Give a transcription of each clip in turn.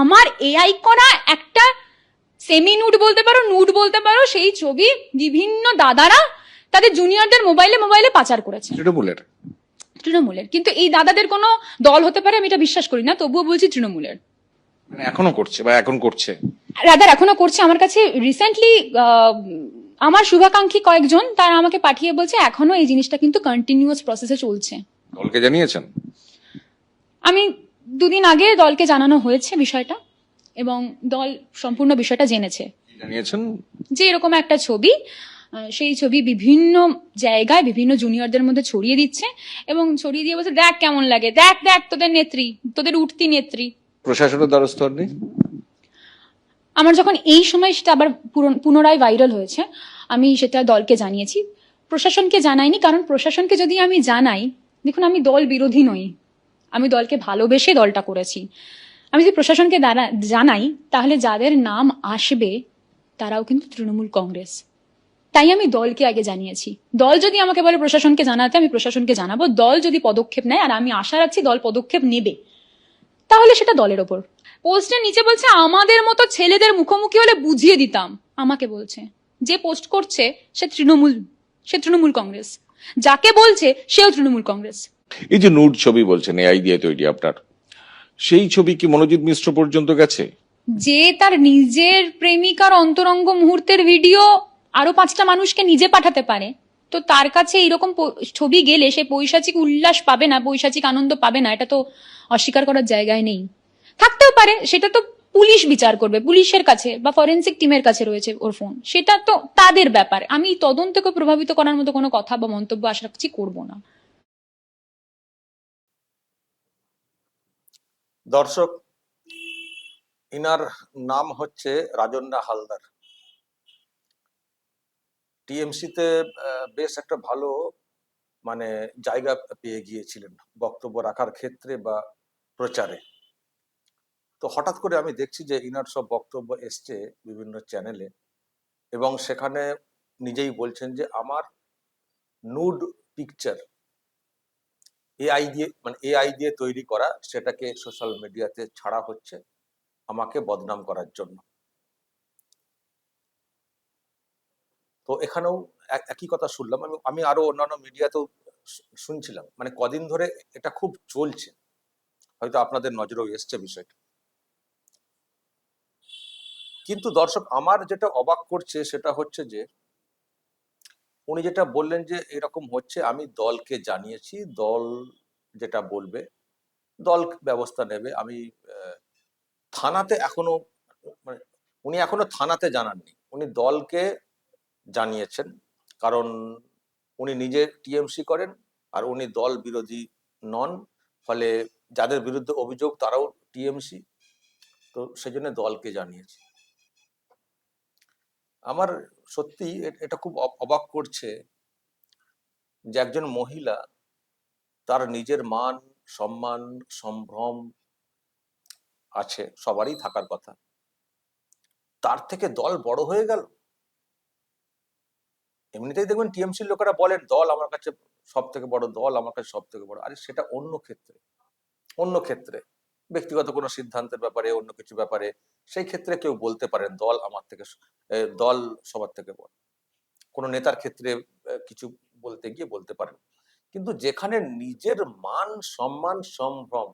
আমার এআই করা একটা সেমি নুড বলতে পারো নুড বলতে পারো সেই ছবি বিভিন্ন দাদারা তাদের জুনিয়রদের মোবাইলে মোবাইলে পাচার করেছে। তৃণমূলের। তৃণমূলের। কিন্তু এই দাদাদের কোনো দল হতে পারে আমি এটা বিশ্বাস করি না তবুও বলছি তৃণমূলের। মানে এখনও করছে বা এখন করছে? রাদার এখনও করছে। আমার কাছে রিসেন্টলি আমার শুভাকাঙ্ক্ষী কয়েকজন তারা আমাকে পাঠিয়ে বলছে এখনও এই জিনিসটা কিন্তু কন্টিনিউয়াস প্রসেসে চলছে। দলকে জানিয়েছেন? আমি দুদিন আগে দলকে জানানো হয়েছে বিষয়টা এবং দল সম্পূর্ণ বিষয়টা জেনেছে। জানিয়েছেন? যে এরকম একটা ছবি সেই ছবি বিভিন্ন জায়গায় বিভিন্ন জুনিয়রদের মধ্যে ছড়িয়ে দিচ্ছে এবং ছড়িয়ে দিয়ে বলছে দেখ কেমন লাগে দেখ দেখ তোদের নেত্রী তোদের উঠতি নেত্রী। প্রশাসনের দ্বারস্থ হননি? আমার যখন এই সময় সেটা আবার পুনরায় ভাইরাল হয়েছে আমি সেটা দলকে জানিয়েছি। প্রশাসনকে জানাইনি কারণ প্রশাসনকে যদি আমি জানাই দেখুন আমি দল বিরোধী নই। আমি দলকে ভালোবেসে দলটা করেছি। আমি যদি প্রশাসনকে জানাই, তাহলে যাদের নাম আসবে, তারাও কিন্তু তৃণমূল কংগ্রেস। তাই আমি দলকে আগে জানিয়েছি। দল যদি আমাকে বলে প্রশাসনকে জানাতে, আমি প্রশাসনকে জানাব। দল যদি পদক্ষেপ নেয়, আর আমি আশা রাখছি দল পদক্ষেপ নেবে, তাহলে সেটা দলের ওপর। পোস্টের নিচে বলছে, আমাদের মতো ছেলেদের মুখোমুখি হলে বুঝিয়ে দিতাম। আমাকে বলছে, যে পোস্ট করছে, সে তৃণমূল সে তৃণমূল কংগ্রেস। যাকে বলছে, সেও তৃণমূল কংগ্রেস। এই যে নুড ছবি বলছেন এআই দিয়ে তৈরি আপনার। সেই ছবি কি মনোজিৎ মিশ্র পর্যন্ত গেছে? যে তার নিজের প্রেমিকার অন্তরঙ্গ মুহূর্তের ভিডিও আরও পাঁচটা মানুষকে নিজে পাঠাতে পারে, তো তার কাছে এইরকম ছবি গেলে সে পৈশাচিক উল্লাস পাবে না, পৈশাচিক আনন্দ পাবে না, এটা তো অস্বীকার করার জায়গায় নেই। থাকতেও পারে, সেটা তো পুলিশ বিচার করবে, পুলিশের কাছে বা ফরেন্সিক টিমের কাছে রয়েছে ওর ফোন সেটা তো তাদের ব্যাপার। আমি তদন্তকে প্রভাবিত করার মতো কোনো কথা বা মন্তব্য আশা রাখছি করব না। দর্শক, ইনার নাম হচ্ছে রাজন্যা হালদার। টিএমসিতে বেশ একটা ভালো মানে জায়গা পেয়ে গিয়েছিলেন বক্তব্য রাখার ক্ষেত্রে বা প্রচারে। তো হঠাৎ করে আমি দেখছি যে ইনার সব বক্তব্য এসছে বিভিন্ন চ্যানেলে এবং সেখানে নিজেই বলছেন যে, আমার নুড পিকচার এআই দিয়ে মানে এআই দিয়ে তৈরি করা সেটাকে সোশ্যাল মিডিয়াতে ছাড়া হচ্ছে আমাকে বদনাম করার জন্য। তো এখানেও এক- একই কথা শুনলাম। আমি আমি আরও অন্যান্য মিডিয়াতেও শুনছিলাম। মানে কদিন ধরে এটা খুব চলছে। হয়তো আপনাদের নজরেও এসছে বিষয়টা। কিন্তু দর্শক, আমার যেটা অবাক করছে সেটা হচ্ছে যে উনি যেটা বললেন যে এরকম হচ্ছে, আমি দলকে জানিয়েছি, দল যেটা বলবে, দল ব্যবস্থা নেবে। আমি থানাতে এখনও মানে উনি এখনও থানাতে জানাননি। উনি দলকে জানিয়েছেন, কারণ উনি নিজে টিএমসি করেন আর উনি দল বিরোধী নন, ফলে যাদের বিরুদ্ধে অভিযোগ তারাও টিএমসি। তো সেজন্য দলকে জানিয়েছে। আমার সত্যি এটা খুব অব- অবাক করছে যে একজন মহিলা তার নিজের মান, সম্মান, সম্ভ্রম আছে, সবারই থাকার কথা। তার থেকে দল বড় হয়ে গেল। এমনিতেই দেখবেন টিএমসির লোকেরা বলেন, দল আমার কাছে সব থেকে বড়, দল আমার কাছে সব থেকে বড়। আরে সেটা অন্য ক্ষেত্রে অন্য ক্ষেত্রে। ব্যক্তিগত কোনো সিদ্ধান্তের ব্যাপারে, অন্য কিছু ব্যাপারে, সেই ক্ষেত্রে কেউ বলতে পারেন, দল আমার থেকে দল সবার থেকে বড়। কোনো নেতার ক্ষেত্রে কিছু বলতে গিয়ে বলতে পারেন। কিন্তু যেখানে নিজের মান সম্মান সম্ভ্রম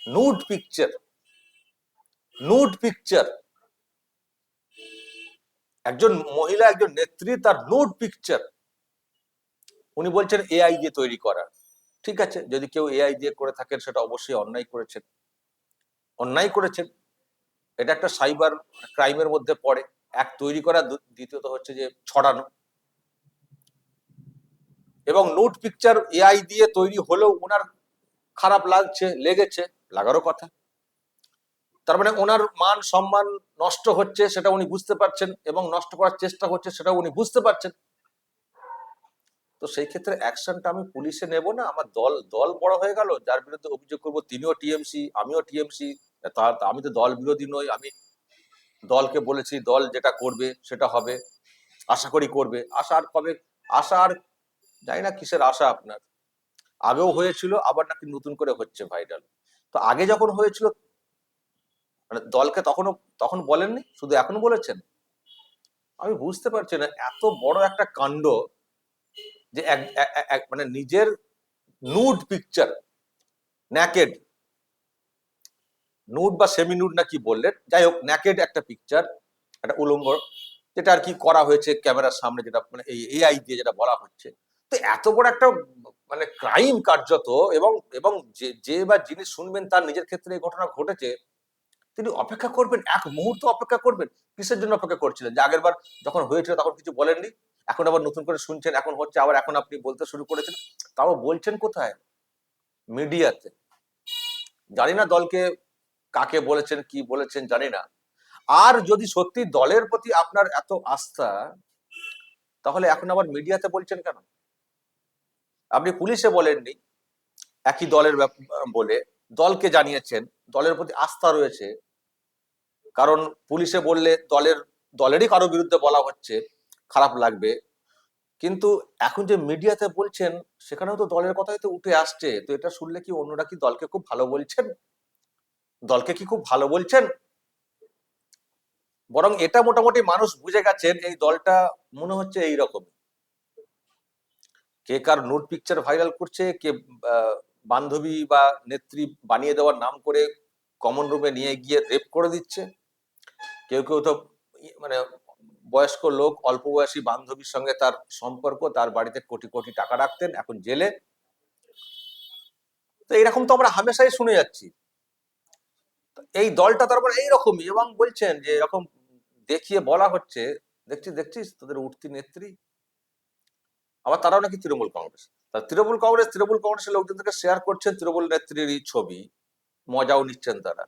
নুড পিকচার নুড পিকচার একজন মহিলা, একজন নেত্রী তার নুড পিকচার উনি বলছেন এআই দিয়ে তৈরি করা। ঠিক আছে, যদি কেউ এআই দিয়ে করে থাকেন, সেটা অবশ্যই অন্যায় করেছেন। অন্যায় করেছেন। এটা একটা সাইবার ক্রাইমের মধ্যে পড়ে। এক তৈরি করা দ্বিতীয়ত হচ্ছে যে ছড়ানো। এবং নোট পিকচার এআই দিয়ে তৈরি হলেও ওনার খারাপ লাগছে, লেগেছে, লাগারও কথা। তার মানে ওনার মান, সম্মান নষ্ট হচ্ছে সেটা উনি বুঝতে পারছেন এবং নষ্ট করার চেষ্টা হচ্ছে সেটা উনি বুঝতে পারছেন। তো সেই ক্ষেত্রে অ্যাকশনটা আমি পুলিশে নেব না, আমার দল দল বড় হয়ে গেল, যার বিরুদ্ধে অভিযোগ করব, তিনিও টিএমসি, আমিও টিএমসি তার, আমি তো দল বিরোধী নই, আমি দলকে বলেছি, দল যেটা করবে সেটা হবে, আশা করি করবে। আশা আর কবে আশা আর জানি না কিসের আশা আপনার। আগেও হয়েছিল, আবার নাকি নতুন করে হচ্ছে ভাইরাল তো আগে যখন হয়েছিল মানে দলকে তখনও, তখন বলেননি? শুধু এখন বলেছেন? আমি বুঝতে পারছি না, এত বড় একটা কাণ্ড যে এক- মানে নিজের নুড পিকচার ন্যাকেড নুড বা সেমি নুড না কি বললেন? যাই হোক ন্যাকেড একটা পিকচার একটা উলঙ্গ, যেটা আর কি করা হয়েছে ক্যামেরার সামনে যেটা মানে এই এআই দিয়ে যেটা বলা হচ্ছে। তো এত বড় একটা মানে ক্রাইম কার্যত এবং এবং যে যে বা যিনি শুনবেন তার নিজের ক্ষেত্রে এই ঘটনা ঘটেছে, তিনি অপেক্ষা করবেন, এক মুহূর্ত অপেক্ষা করবেন, কিসের জন্য অপেক্ষা করছিলেন? যে আগের বার যখন হয়েছিল তখন কিছু বলেননি? এখন আবার নতুন করে শুনছেন, এখন হচ্ছে আবার এখন আপনি বলতে শুরু করেছেন, তাও বলছেন কোথায়? মিডিয়াতে। জানি না দলকে কাকে বলেছেন, কি বলেছেন জানি না। আর যদি সত্যি দলের প্রতি আপনার এত আস্থা, তাহলে এখন আবার মিডিয়াতে বলছেন কেন? আপনি পুলিশে বলেননি, একই দলের বলে দলকে জানিয়েছেন, দলের প্রতি আস্থা রয়েছে। কারণ পুলিশে বললে দলের, দলেরই কারও বিরুদ্ধে বলা হচ্ছে, খারাপ লাগবে। কিন্তু এখন যে মিডিয়াতে বলছেন, সেখানেও তো দলের কথাই তো উঠে আসছে। তো এটা শুনলে কি অন্যরা কি দলকে খুব ভালো বলছেন? দলকে কি খুব ভালো বলছেন? বরং এটা মোটামুটি মানুষ বুঝে গেছেন, এই দলটা মনে হচ্ছে এই রকম কে কার নোট পিকচার ভাইরাল করছে, কে বান্ধবী বা নেত্রী বানিয়ে দেওয়ার নাম করে কমন রুমে নিয়ে গিয়ে রেপ করে দিচ্ছে। কেউ কেউ তো মানে বয়স্ক লোক, অল্প বয়সী বান্ধবীর সঙ্গে তার সম্পর্ক, তার বাড়িতে কোটি কোটি টাকা রাখতেন, এখন জেলে। তো এরকম তো আমরা হামেশাই শুনে যাচ্ছি। এই দলটা তারপর এইরকমই এবং বলছেন যে এরকম দেখিয়ে বলা হচ্ছে, দেখছিস দেখছিস, তোদের উঠতি নেত্রী। আবার তারাও নাকি তৃণমূল কংগ্রেস। তা তৃণমূল কংগ্রেস, তৃণমূল কংগ্রেসের লোকজনদেরকে শেয়ার করছেন তৃণমূল নেত্রীর এই ছবি। মজাও নিচ্ছেন তারা।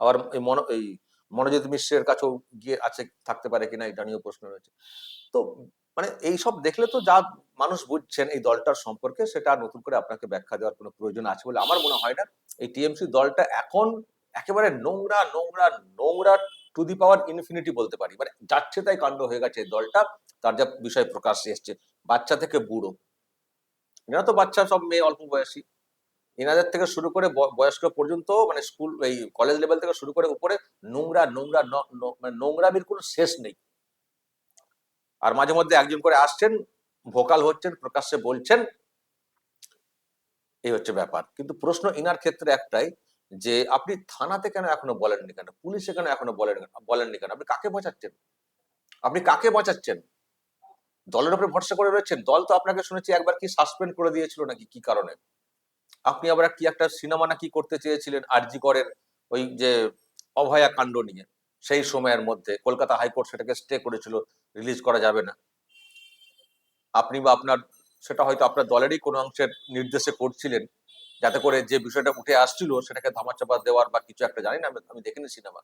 আবার এই মন, এই মনোজিৎ মিশ্রের কাছেও গিয়ে আছে, থাকতে পারে কিনা এটা নিয়েও প্রশ্ন রয়েছে। তো মানে এই সব দেখলে তো যা মানুষ বুঝছেন এই দলটার সম্পর্কে, সেটা নতুন করে আপনাকে ব্যাখ্যা দেওয়ার কোনো প্রয়োজন আছে বলে আমার মনে হয় না। এই টিএমসি দলটা এখন একেবারে নোংরা নোংরা নোংরা টু দি পাওয়ার ইনফিনিটি বলতে পারি। মানে যাচ্ছে তাই কাণ্ড হয়ে গেছে এই দলটা, তার যা বিষয় প্রকাশ্যে এসছে। বাচ্চা থেকে বুড়ো। এরা তো বাচ্চা, সব মেয়ে, অল্প বয়সী। এনাদের থেকে শুরু করে বয়স্ক পর্যন্ত মানে স্কুল, এই কলেজ লেভেল থেকে শুরু করে উপরে, নোংরা নোংরা মানে নোংরামির কোনো শেষ নেই। আর মাঝে মধ্যে একজন করে আসছেন, ভোকাল হচ্ছেন, প্রকাশ্যে বলছেন, এই হচ্ছে ব্যাপার। কিন্তু প্রশ্ন ইনার ক্ষেত্রে একটাই যে, আপনি থানাতে কেন এখনও বলেননি কেন? পুলিশে কেন এখনও বলেন, বলেননি কেন? আপনি কাকে বাঁচাচ্ছেন? আপনি কাকে বাঁচাচ্ছেন? দলের উপরে ভরসা করে রয়েছেন? দল তো আপনাকে শুনেছি একবার কি সাসপেন্ড করে দিয়েছিল নাকি কি কারণে? আপনি আবার কি একটা সিনেমা নাকি করতে চেয়েছিলেন আরজি করের ওই যে অভয়া কাণ্ড নিয়ে? সেই সময়ের মধ্যে কলকাতা হাইকোর্ট সেটাকে স্টে করেছিল রিলিজ করা যাবে না। আপনি বা আপনার, সেটা হয়তো আপনার দলেরই কোনো অংশের নির্দেশে করছিলেন, যাতে করে যে বিষয়টা উঠে আসছিল সেটাকে ধামাচাপা দেওয়ার বা কিছু একটা, জানি না, আমি দেখিনি সিনেমা।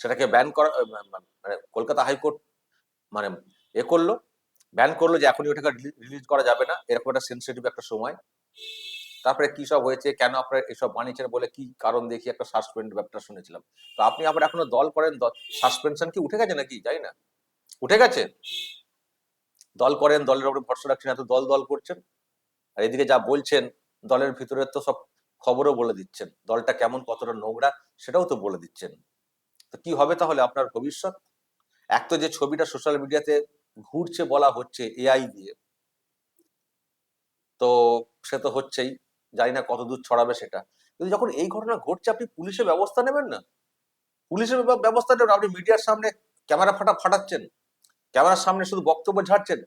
সেটাকে ব্যান করা মানে কলকাতা হাইকোর্ট মানে এ করল ব্যান করল যে এখনই ওটাকে রিলিজ করা যাবে না, এরকম একটা সেন্সিটিভ একটা সময়। তারপরে কি সব হয়েছে, কেন আপনারা এসব বানিয়েছেন বলে কি কারণ দেখি একটা সাসপেন্ড ব্যাপারটা শুনেছিলাম। তো আপনি আবার এখনও দল করেন সাসপেনশন কি উঠে গেছে নাকি? জানি না। উঠে গেছে? দল করেন, দলের উপরে ভরসা রাখছেন, এত দল দল করছেন? আর এদিকে যা বলছেন, দলের ভিতরে তো সব খবরও বলে দিচ্ছেন। দলটা কেমন, কতটা নোংরা, সেটাও তো বলে দিচ্ছেন। তো কি হবে তাহলে আপনার ভবিষ্যৎ? এক তো যে ছবিটা সোশ্যাল মিডিয়াতে ঘুরছে বলা হচ্ছে এআই দিয়ে। তো সে তো হচ্ছেই। জানি না কত দূর ছড়াবে সেটা। কিন্তু যখন এই ঘটনা ঘটছে, আপনি পুলিশের ব্যবস্থা নেবেন না? পুলিশের ব্যবস্থা নেবেন আপনি মিডিয়ার সামনে ক্যামেরা ফাটা ফাটাচ্ছেন। ক্যামেরার সামনে শুধু বক্তব্য ঝাড়ছেন।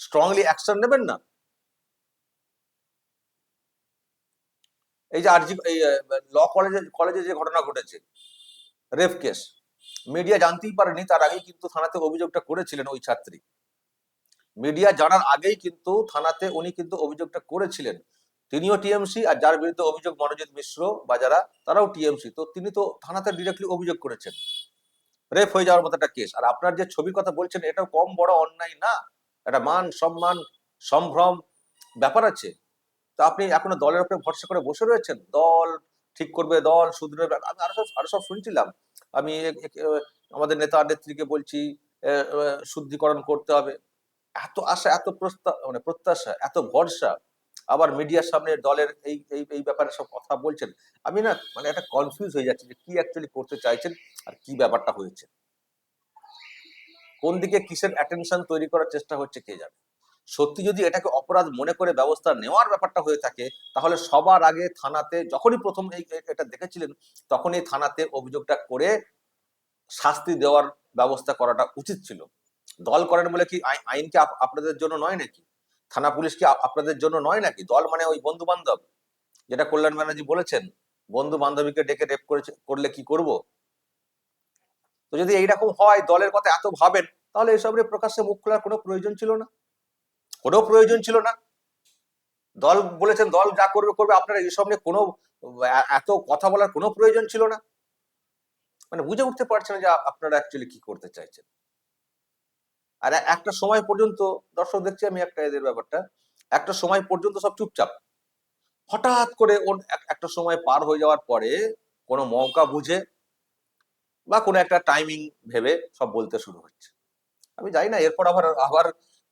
স্ট্রংলি অ্যাকশন নেবেন না? এই যে আরজি এই ল কলেজে কলেজে যে ঘটনা ঘটেছে, রেপ কেস, মিডিয়া জানতেই পারেনি, তার আগেই কিন্তু থানাতে অভিযোগটা করেছিলেন ওই ছাত্রী। মিডিয়া জানার আগেই কিন্তু থানাতে উনি কিন্তু অভিযোগটা করেছিলেন। তিনিও টিএমসি আর যার বিরুদ্ধে অভিযোগ মনোজিৎ মিশ্র বা যারা, তারাও টিএমসি। তো তিনি তো থানাতে ডিরেক্টলি অভিযোগ করেছেন। রেপ হয়ে যাওয়ার মতো একটা কেস আর আপনার যে ছবির কথা বলছেন এটাও কম বড় অন্যায় না? একটা মান সম্মান, সম্ভ্রম ব্যাপার আছে। তো আপনি এখনও দলের উপরে ভরসা করে বসে রয়েছেন? দল ঠিক করবে, দল শুধরে আমি আরও সব আরও সব শুনছিলাম। আমি আমাদের নেতা নেত্রীকে বলছি শুদ্ধিকরণ করতে হবে। এত আশা, এত প্রস্তা মানে প্রত্যাশা, এত ভরসা। আবার মিডিয়ার সামনে দলের এই এই এই ব্যাপারে সব কথা বলছেন। আমি না মানে একটা কনফিউজ হয়ে যাচ্ছি যে কি অ্যাকচুয়ালি করতে চাইছেন আর কি ব্যাপারটা হয়েছে। কোন দিকে কিসের অ্যাটেনশন তৈরি করার চেষ্টা হচ্ছে কে জানে। সত্যি যদি এটাকে অপরাধ মনে করে ব্যবস্থা নেওয়ার ব্যাপারটা হয়ে থাকে, তাহলে সবার আগে থানাতে যখনই প্রথম এই এটা দেখেছিলেন, তখনই থানাতে অভিযোগটা করে শাস্তি দেওয়ার ব্যবস্থা করাটা উচিত ছিল। দল করেন বলে কি আই- আইন আপনাদের জন্য নয় নাকি? থানা পুলিশ কি আপনাদের জন্য নয় নাকি? দল মানে ওই বন্ধু বান্ধব। যেটা কল্যাণ ব্যানার্জি বলেছেন, বন্ধু বান্ধবীকে ডেকে রেপ করেছে, করলে কি করব? তো যদি এইরকম হয়, দলের কথা এত ভাবেন, তাহলে এসব নিয়ে প্রকাশ্যে মুখ খোলার কোনো প্রয়োজন ছিল না। কোনো প্রয়োজন ছিল না। দল বলেছেন, দল যা করবে করবে, আপনারা এসব নিয়ে কোনো এত কথা বলার কোনো প্রয়োজন ছিল না। মানে বুঝে উঠতে পারছেন যে আপনারা অ্যাকচুয়ালি কি করতে চাইছেন। আর একটা সময় পর্যন্ত, দর্শক দেখছি আমি একটা এদের ব্যাপারটা, একটা সময় পর্যন্ত সব চুপচাপ। হঠাৎ করে ওর একটা সময় পার হয়ে যাওয়ার পরে কোনো মৌকা বুঝে বা কোনো একটা টাইমিং ভেবে সব বলতে শুরু হচ্ছে। আমি জানি না, এরপর আবার আবার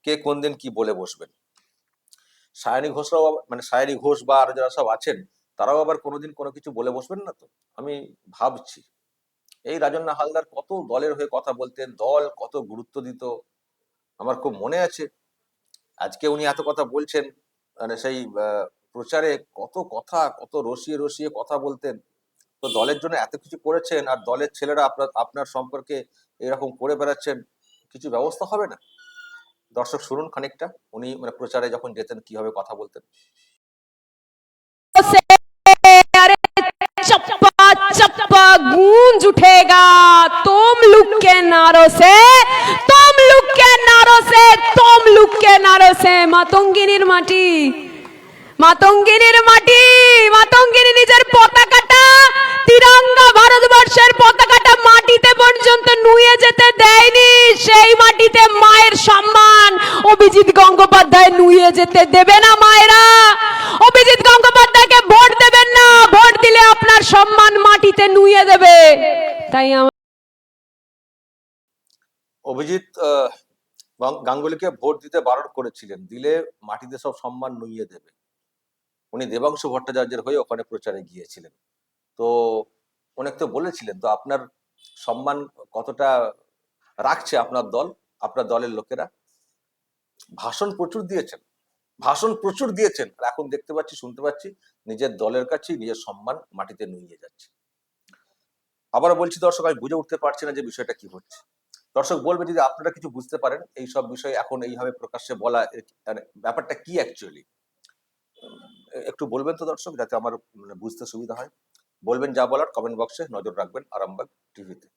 কে কোন দিন কি বলে বসবেন। সায়নী ঘোষরাও মানে সায়নী ঘোষ বা আরও যারা সব আছেন, তারাও আবার কোনোদিন কোনো কিছু বলে বসবেন না তো? আমি ভাবছি, এই রাজন্না হালদার কত দলের হয়ে কথা বলতেন, দল কত গুরুত্ব দিত আমার খুব মনে আছে আজকে উনি এত কথা বলছেন মানে সেই আহ, প্রচারে কত কথা কত রসিয়ে রসিয়ে কথা বলতেন তো দলের জন্য এত কিছু করেছেন আর দলের ছেলেরা আপনার আপনার সম্পর্কে এরকম করে বেড়াচ্ছেন কিছু ব্যবস্থা হবে না দর্শক শুনুন খানিকটা উনি মানে প্রচারে যখন যেতেন কিভাবে কথা বলতেন से अरे चप्पा चप्पा गूंज उठेगा तुम लुक के नारों से तुम মাতঙ্গিনীর মাটি মাতঙ্গিনীর মাটি, মাতঙ্গিনী নিজের পতাকাটা তিরঙ্গা ভারতবর্ষের পতাকাটা মাটিতে পর্যন্ত নুয়ে যেতে দেয়নি। সেই মাটিতে মায়ের সম্মান অভিজিৎ গঙ্গোপাধ্যায় নুয়ে যেতে দেবে না মায়েরা। অভিজিৎ গঙ্গোপাধ্যায়কে ভোট দেবেন না, ভোট দিলে আপনার সম্মান মাটিতে নুয়ে দেবে। তাই অভিজিৎ গাঙ্গুলিকে ভোট দিতে বারণ করেছিলেন। দিলে মাটিতে সব সম্মান নুইয়ে দেবে। উনি দেবাংশু ভট্টাচার্যের হয়ে ওখানে প্রচারে গিয়েছিলেন। তো অনেক তো বলেছিলেন, তো আপনার সম্মান কতটা রাখছে আপনার দল, আপনার দলের লোকেরা? ভাষণ প্রচুর দিয়েছেন। ভাষণ প্রচুর দিয়েছেন। আর এখন দেখতে পাচ্ছি, শুনতে পাচ্ছি, নিজের দলের কাছেই নিজের সম্মান মাটিতে নুইয়ে যাচ্ছে। আবার বলছি দর্শক, আমি বুঝে উঠতে পারছি না যে বিষয়টা কি হচ্ছে। দর্শক বলবে যদি আপনারা কিছু বুঝতে পারেন, এই সব বিষয়ে এখন এইভাবে প্রকাশ্যে বলা মানে ব্যাপারটা কি অ্যাকচুয়ালি একটু বলবেন তো দর্শক, যাতে আমার মানে বুঝতে সুবিধা হয়। বলবেন যা বলার কমেন্ট বক্সে নজর রাখবেন আরামবাগ টিভিতে